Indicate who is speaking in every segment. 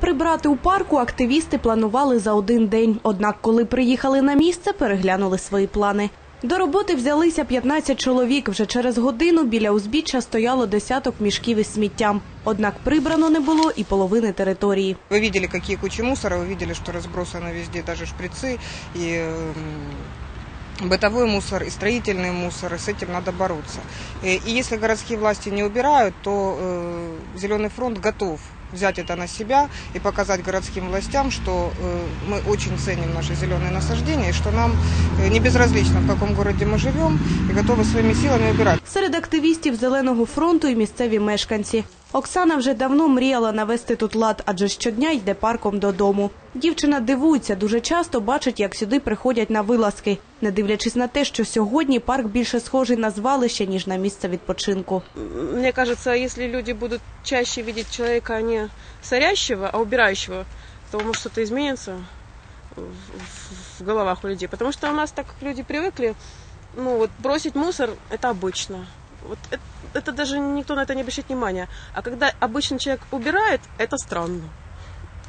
Speaker 1: Прибрати у парку активісти планували за один день. Однак, коли приїхали на місце, переглянули свої плани. До роботи взялися 15 чоловік. Вже через годину біля узбіччя стояло десяток мішків із сміттям. Однак прибрано не було і половини території.
Speaker 2: Вы видели, какие кучи мусора, вы видели, что разбросаны везде даже шприцы и м, бытовой мусор, и строительный мусор, и с этим надо бороться. Э, И если городские власти не убирают, то э, Зеленый фронт готов взять это на себя и показать городским властям, что э, мы очень ценим наши зеленые насаждения, и что нам э, не безразлично, в каком городе мы живем, и готовы своими силами убирать.
Speaker 1: Серед активістів Зеленого фронту і місцеві мешканці. Оксана вже давно мріяла навести тут лад, адже щодня йде парком додому. Дівчина дивується, дуже часто бачить, як сюди приходять на вилазки, не дивлячись на те, що сьогодні парк більше схожий на звалище, ніж на місце відпочинку.
Speaker 3: Мне кажется, если люди будут чаще видеть человека не сорящего, а убирающего, то может что-то изменится в, в- в головах у людей. Потому что у нас так как люди привыкли, ну вот бросить мусор это обычно. Вот это, это даже никто на это не обращает внимания. А когда обычный человек убирает, это странно.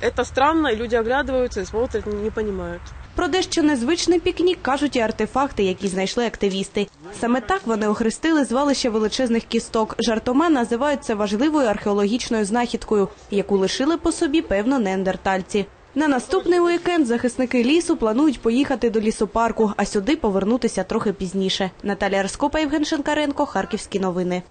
Speaker 3: Это странно, и люди оглядываются и смотрят, не понимают.
Speaker 1: Про дещо незвичний пікнік кажуть і артефакти, які знайшли активісти. Саме так вони охрестили звалище величезних кісток. Жартома називають це важливою археологічною знахідкою, яку лишили по собі певно неандертальці. На наступний уікенд захисники лісу планують поїхати до лісопарку, а сюди повернутися трохи пізніше. Наталія Арскопа, Євген Шинкаренко, Харківські новини.